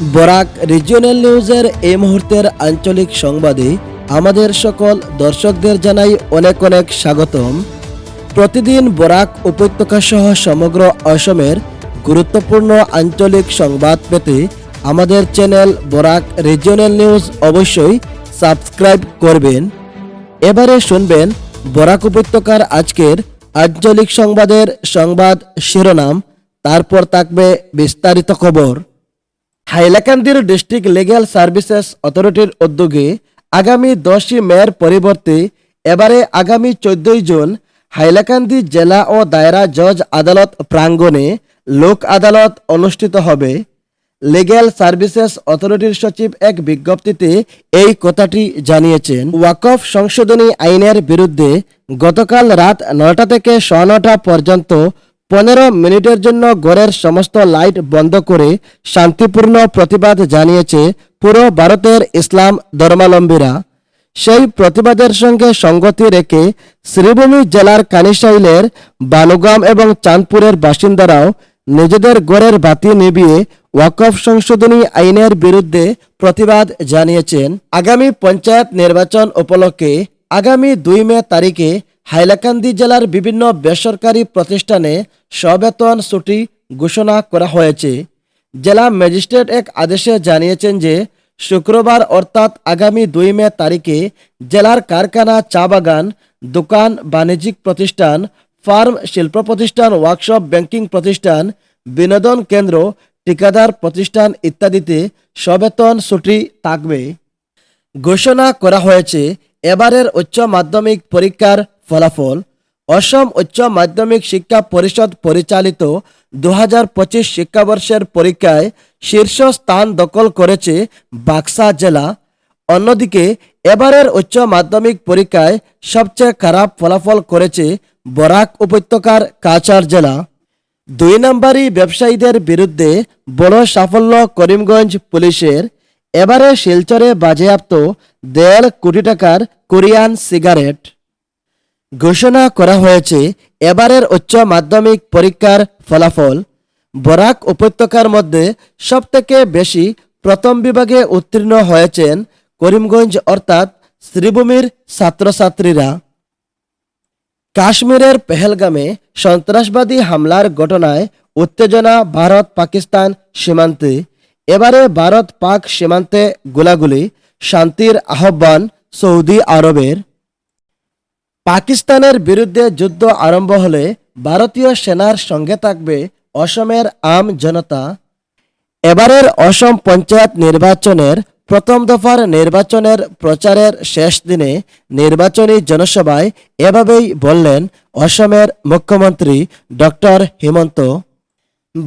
Barak regional নিউজের এই মুহূর্তের আঞ্চলিক সংবাদে আমাদের সকল দর্শকদের জানাই অনেক অনেক স্বাগতম। প্রতিদিন বরাক উপত্যকা সহ সমগ্র অসমের গুরুত্বপূর্ণ আঞ্চলিক সংবাদ পেতে আমাদের চ্যানেল বরাক রিজিওনাল নিউজ অবশ্যই সাবস্ক্রাইব করবেন। এবারে শুনবেন বরাক উপত্যকার আজকের আঞ্চলিক সংবাদের সংবাদ শিরোনাম, তারপর থাকবে বিস্তারিত খবর। হাইলাকান্দির ডিস্ট্রিক্ট লিগ্যাল সার্ভিসেস অথরিটির উদ্যোগে আগামী দশই মের পরিবর্তে এবারে আগামী চোদ্দই জুন হাইলাকান্দি জেলা ও দায়রা জজ আদালত প্রাঙ্গণে লোক আদালত অনুষ্ঠিত হবে। লিগ্যাল সার্ভিসেস অথরিটির সচিব এক বিজ্ঞপ্তিতে এই কথাটি জানিয়েছেন। ওয়াকফ সংশোধনী আইনের বিরুদ্ধে গতকাল রাত নটা থেকে সোয়া নটা পর্যন্ত পনেরো মিনিটের জন্য গড়ের সমস্ত লাইট বন্ধ করে শান্তিপূর্ণ প্রতিবাদ জানিয়েছে পুরো ভারতের ইসলাম ধর্মাবলম্বীরা সেই প্রতিবাদের সঙ্গে সঙ্গতি রেখে শ্রীভূমি জেলার কানিশাইলের বানুগাম এবং চাঁদপুরের বাসিন্দারাও নিজেদের গড়ের বাতি নিভিয়ে ওয়াকফ সংশোধনী আইনের বিরুদ্ধে প্রতিবাদ জানিয়েছেন। আগামী পঞ্চায়েত নির্বাচন উপলক্ষে আগামী দুই মে তারিখে হাইলাকান্দি জেলার বিভিন্ন বেসরকারি প্রতিষ্ঠানে সবেতন ছুটি ঘোষণা করা হয়েছে। জেলা ম্যাজিস্ট্রেট এক আদেশে জানিয়েছেন যে, শুক্রবার অর্থাৎ আগামী দুই মে তারিখে জেলার কারখানা, চা বাগান, দোকান, বাণিজ্যিক প্রতিষ্ঠান, ফার্ম, শিল্প প্রতিষ্ঠান, ওয়ার্কশপ, ব্যাংকিং প্রতিষ্ঠান, বিনোদন কেন্দ্র, ঠিকাদার প্রতিষ্ঠান ইত্যাদিতে সবেতন ছুটি থাকবে। ঘোষণা করা হয়েছে এবারের উচ্চ মাধ্যমিক পরীক্ষার ফলাফল, অসম উচ্চ মাধ্যমিক শিক্ষা পরিষদ পরিচালিত দু হাজার পঁচিশ শিক্ষাবর্ষের পরীক্ষায় শীর্ষ স্থান দখল করেছে বাক্সা জেলা। অন্যদিকে, এবারের উচ্চ মাধ্যমিক পরীক্ষায় সবচেয়ে খারাপ ফলাফল করেছে বরাক উপত্যকার কাছাড় জেলা। দুই নম্বরই ব্যবসায়ীদের বিরুদ্ধে বড় সাফল্য করিমগঞ্জ পুলিশের এবারে শিলচরে বাজেয়াপ্ত দেড় কোটি টাকার কোরিয়ান সিগারেট। ঘোষণা করা হয়েছে, এবারের উচ্চ মাধ্যমিক পরীক্ষার ফলাফল বরাক উপত্যকার মধ্যে সবথেকে বেশি প্রথম বিভাগে উত্তীর্ণ হয়েছেন করিমগঞ্জ অর্থাৎ শ্রীভূমির ছাত্রছাত্রীরা। কাশ্মীরের পেহেলগামে সন্ত্রাসবাদী হামলার ঘটনায় উত্তেজনা ভারত পাকিস্তান সীমান্তে। এবারে ভারত পাক সীমান্তে গোলাগুলি, শান্তির আহ্বান সৌদি আরবের। পাকিস্তানের বিরুদ্ধে যুদ্ধ আরম্ভ হলে ভারতীয় সেনার সঙ্গে থাকবে অসমের আম জনতা। এবারের অসম পঞ্চায়েত নির্বাচনের প্রথম দফার নির্বাচনের প্রচারের শেষ দিনে নির্বাচনী জনসভায় এভাবেই বললেন অসমের মুখ্যমন্ত্রী ডক্টর হিমন্ত।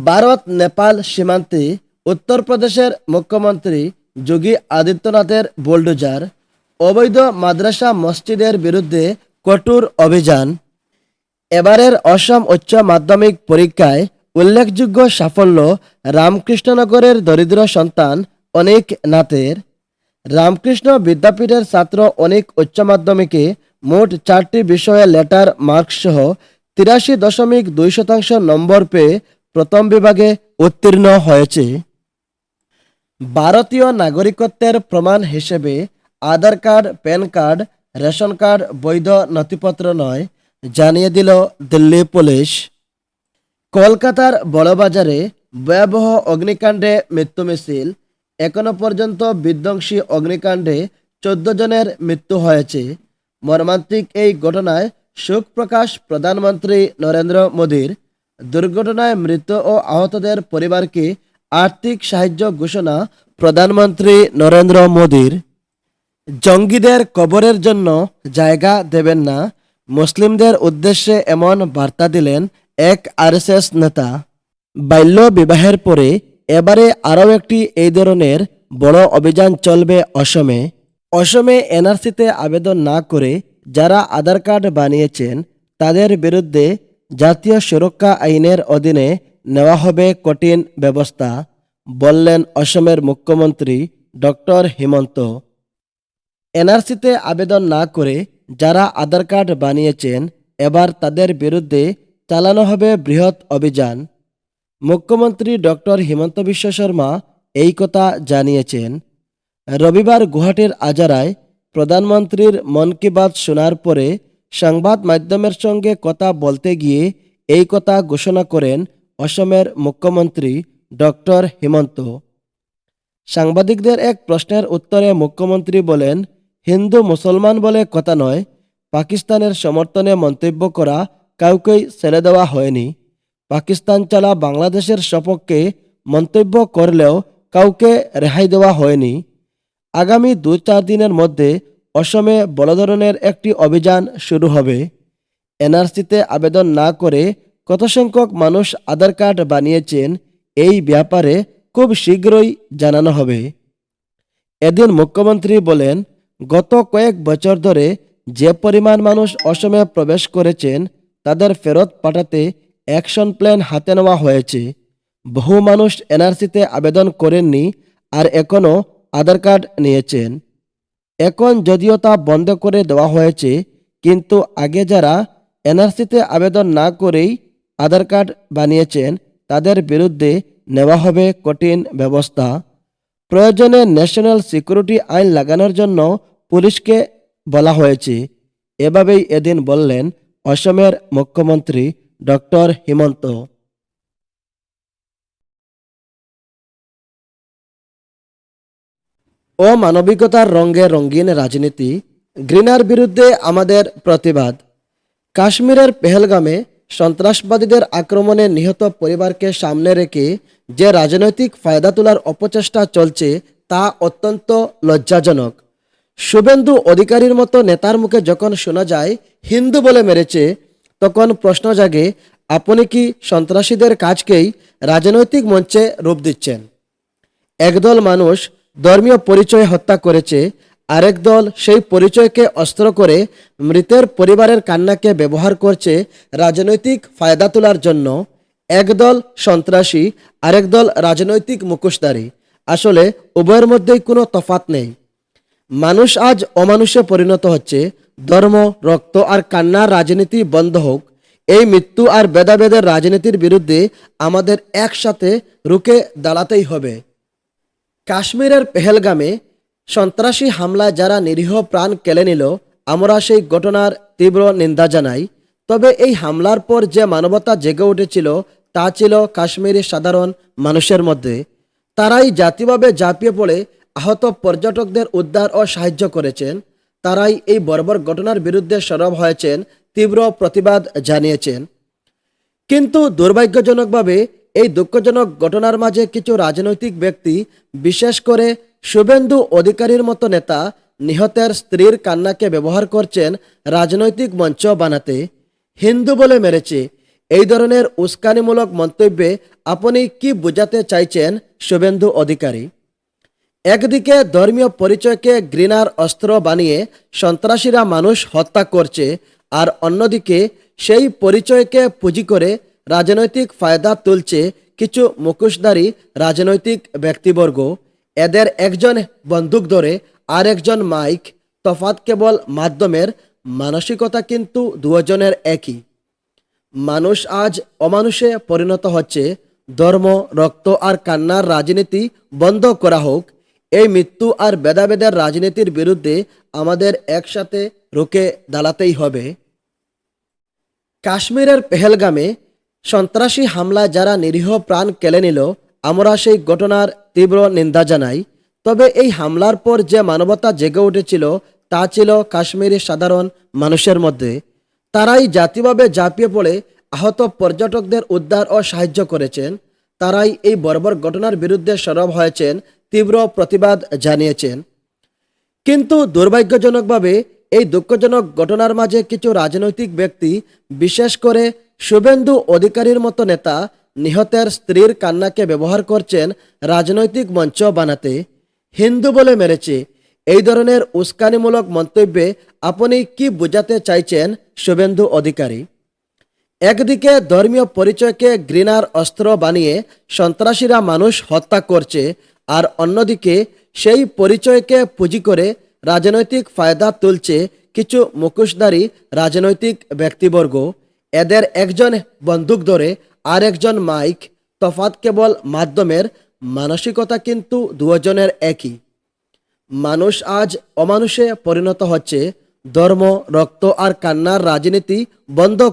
ভারত নেপাল সীমান্তে উত্তরপ্রদেশের মুখ্যমন্ত্রী যোগী আদিত্যনাথের বোল্ডোজার, অবৈধ মাদ্রাসা মসজিদের বিরুদ্ধে কঠোর অভিযান। এবারের অসম উচ্চ মাধ্যমিক পরীক্ষায় উল্লেখযোগ্য সাফল্য রামকৃষ্ণনগরের দরিদ্র সন্তান অনেক নাথের। রামকৃষ্ণ বিদ্যাপীঠের ছাত্র অনেক উচ্চ মাধ্যমিকে মোট চারটি বিষয়ে লেটার মার্কস সহ তিরাশি দশমিক দুই শতাংশ নম্বর পেয়ে প্রথম বিভাগে উত্তীর্ণ হয়েছে। ভারতীয় নাগরিকত্বের প্রমাণ হিসেবে Aadhaar card, PAN card, ration card, বৈধ নথিপত্র নয়, জানিয়ে দিল দিল্লি পুলিশ। কলকাতার বড়বাজারে ভয়াবহ অগ্নিকাণ্ডে মৃত্যু মিছিল। এখনও পর্যন্ত বিধ্বংসী অগ্নিকাণ্ডে চোদ্দ জনের মৃত্যু হয়েছে। মর্মান্তিক এই ঘটনায় শোক প্রকাশ প্রধানমন্ত্রী নরেন্দ্র মোদীর। দুর্ঘটনায় মৃত ও আহতদের পরিবারকে আর্থিক সাহায্য ঘোষণা প্রধানমন্ত্রী নরেন্দ্র মোদীর। জঙ্গিদের কবরের জন্য জায়গা দেবেন না। মুসলিমদের উদ্দেশ্যে এমন বার্তা দিলেন এক আরএসএস নেতা। বাল্য বিবাহের পরে এবারে আরও একটি এই ধরনের বড় অভিযান চলবে অসমে। অসমে এনআরসিতে আবেদন না করে যারা আধার কার্ড বানিয়েছেন, তাদের বিরুদ্ধে জাতীয় সুরক্ষা আইনের অধীনে নেওয়া হবে কঠিন ব্যবস্থা, বললেন অসমের মুখ্যমন্ত্রী ডক্টর হিমন্ত। এনআরসিতে আবেদন না করে যারা আধার কার্ড বানিয়েছেন, এবার তাদের বিরুদ্ধে চালানো হবে বৃহৎ অভিযান। মুখ্যমন্ত্রী ডক্টর হিমন্ত বিশ্ব শর্মা এই কথা জানিয়েছেন। রবিবার গুয়াহাটির আজারায় প্রধানমন্ত্রীর মন কি বাত শোনার পরে সংবাদ মাধ্যমের সঙ্গে কথা বলতে গিয়ে এই কথা ঘোষণা করেন অসমের মুখ্যমন্ত্রী ডক্টর হিমন্ত। সাংবাদিকদের এক প্রশ্নের উত্তরে মুখ্যমন্ত্রী বলেন, হিন্দু মুসলমান বলে কথা নয়, পাকিস্তানের সমর্থনে মন্তব্য করা কাউকেই ছেড়ে দেওয়া হয়নি। পাকিস্তান চালা বাংলাদেশের সপক্ষে মন্তব্য করলেও কাউকে রেহাই দেওয়া হয়নি। আগামী দু চার দিনের মধ্যে অসমে বড় ধরনের একটি অভিযান শুরু হবে। এনআরসিতে আবেদন না করে কত সংখ্যক মানুষ আধার কার্ড বানিয়েছেন এই ব্যাপারে খুব শীঘ্রই জানানো হবে। এদিন মুখ্যমন্ত্রী বলেন, গত কয়েক বছর ধরে যে পরিমাণ মানুষ অসমে প্রবেশ করেছেন, তাদের ফেরত পাঠাতে অ্যাকশন প্ল্যান হাতে নেওয়া হয়েছে। বহু মানুষ এনআরসিতে আবেদন করেননি আর এখনও আধার কার্ড নিয়েছেন। এখন যদিও তা বন্ধ করে দেওয়া হয়েছে, কিন্তু আগে যারা এনআরসিতে আবেদন না করেই আধার কার্ড বানিয়েছেন, তাদের বিরুদ্ধে নেওয়া হবে কঠিন ব্যবস্থা। প্রয়োজনে ন্যাশনাল সিকিউরিটি আইন লাগানোর জন্য পুলিশকে বলা হয়েছে। এভাবেই এদিন বললেন অসমের মুখ্যমন্ত্রী ডক্টর হিমন্ত। অমানবিকতার রঙে রঙিন রাজনীতি, গ্রিনার বিরুদ্ধে আমাদের প্রতিবাদ। কাশ্মীরের পেহেলগামে সন্ত্রাসবাদীদের আক্রমণে নিহত পরিবারকে সামনে রেখে যে রাজনৈতিক ফায়দা তোলার অপচেষ্টা চলছে তা অত্যন্ত লজ্জাজনক। শুভেন্দু অধিকারীর মতো নেতার মুখে যখন শোনা যায়, হিন্দু বলে মেরেছে তখন প্রশ্ন জাগে, আপনি কি সন্ত্রাসীদের কাজকেই রাজনৈতিক মঞ্চে রূপ দিচ্ছেন? একদল মানুষ ধর্মীয় পরিচয় হত্যা করেছে আরেক দল সেই পরিচয়কে অস্ত্র করে মৃতের পরিবারের কান্নাকে ব্যবহার করছে রাজনৈতিক ফায়দা তোলার জন্য। একদল সন্ত্রাসী, আরেক দল রাজনৈতিক মুখোশধারী। আসলে উভয়ের মধ্যেই কোনো তফাত নেই। মানুষ আজ অমানুষে পরিণত হচ্ছে। ধর্ম, রক্ত আর কান্নার রাজনীতি বন্ধ হোক। এই মৃত্যু আর ভেদাভেদের রাজনীতির বিরুদ্ধে আমাদের একসাথে রুখে দাঁড়াতেই হবে। কাশ্মীরের পেহেলগামে সন্ত্রাসী হামলায় যারা নিরীহ প্রাণ কেলে নিল, আমরা সেই ঘটনার তীব্র নিন্দা জানাই। তবে এই হামলার পর যে মানবতা জেগে উঠেছিল, তা ছিল কাশ্মীরি সাধারণ মানুষের মধ্যে। তারাই জাতিভাবে ঝাঁপিয়ে পড়ে, আহত পর্যটকদের উদ্ধার ও সাহায্য করেছেন। তারাই এই বর্বর ঘটনার বিরুদ্ধে সরব হয়েছেন, তীব্র প্রতিবাদ জানিয়েছেন। কিন্তু দুর্ভাগ্যজনকভাবে, এই দুঃখজনক ঘটনার মাঝে কিছু রাজনৈতিক ব্যক্তি, বিশেষ করে শুভেন্দু অধিকারীর মতো নেতা নিহতের স্ত্রীর কান্নাকে ব্যবহার করছেন রাজনৈতিক মঞ্চ বানাতে। হিন্দু বলে মেরেছে। এই ধরনের উস্কানিমূলক মন্তব্যে আপনি কি বোঝাতে চাইছেন শুভেন্দু অধিকারী? একদিকে ধর্মীয় পরিচয়কে ঘৃণার অস্ত্র বানিয়ে সন্ত্রাসীরা মানুষ হত্যা করছে, আর অন্যদিকে সেই পরিচয়কে পুঁজি করে রাজনৈতিক ফায়দা তুলছে কিছু মুখোশধারী রাজনৈতিক ব্যক্তিবর্গ। এদের একজন বন্দুক ধরে, আর একজন মাইক। তফাৎ কেবল মাধ্যমের, মানসিকতা কিন্তু দুজনের একই। মানুষ আজ অমানুষে পরিণত হচ্ছে। ধর্ম, রক্ত আর কান্নার রাজনীতি বন্ধ করা হোক। এই মৃত্যু আর ভেদাভেদের রাজনীতির বিরুদ্ধে আমাদের একসাথে রুখে দাঁড়াতেই হবে। কাশ্মীরের পেহেলগামে সন্ত্রাসী হামলায় যারা নিরীহ প্রাণ কেলে নিল, আমরা সেই ঘটনার তীব্র নিন্দা জানাই। তবে এই হামলার পর যে মানবতা জেগে উঠেছিল, তা ছিল কাশ্মীরি সাধারণ মানুষের মধ্যে। তারাই জাতিভাবে ঝাঁপিয়ে পড়ে, আহত পর্যটকদের উদ্ধার ও সাহায্য করেছেন। তারাই এই বর্বর ঘটনার বিরুদ্ধে সরব হয়েছেন, তীব্র প্রতিবাদ জানিয়েছেন। কিন্তু দুর্ভাগ্যজনকভাবে এই দুঃখজনক ঘটনার মাঝে কিছু রাজনৈতিক ব্যক্তি, বিশেষ করে শুভেন্দু অধিকারীর মতো নেতা নিহতের স্ত্রীর কান্নাকে ব্যবহার করছেন রাজনৈতিক মঞ্চ বানাতে। হিন্দু বলে মেরেছে। এই ধরনের উস্কানিমূলক মন্তব্যে আপনি কি বোঝাতে চাইছেন শুভেন্দু অধিকারী? একদিকে ধর্মীয় পরিচয়কে ঘৃণার অস্ত্র বানিয়ে সন্ত্রাসীরা মানুষ হত্যা করছে, আর অন্যদিকে সেই পরিচয়কে পুঁজি করে রাজনৈতিক ফায়দা তুলছে কিছু মুখোশধারী রাজনৈতিক ব্যক্তিবর্গ। এদের একজন বন্দুক ধরে আর একজন মাইক তফাত কেবল মাধ্যমের, মানসিকতা কিন্তু দুজনের একই। মানুষ আজ অমানুষে পরিণত হচ্ছে, ধর্ম, রক্ত আর কান্নার রাজনীতি বন্ধ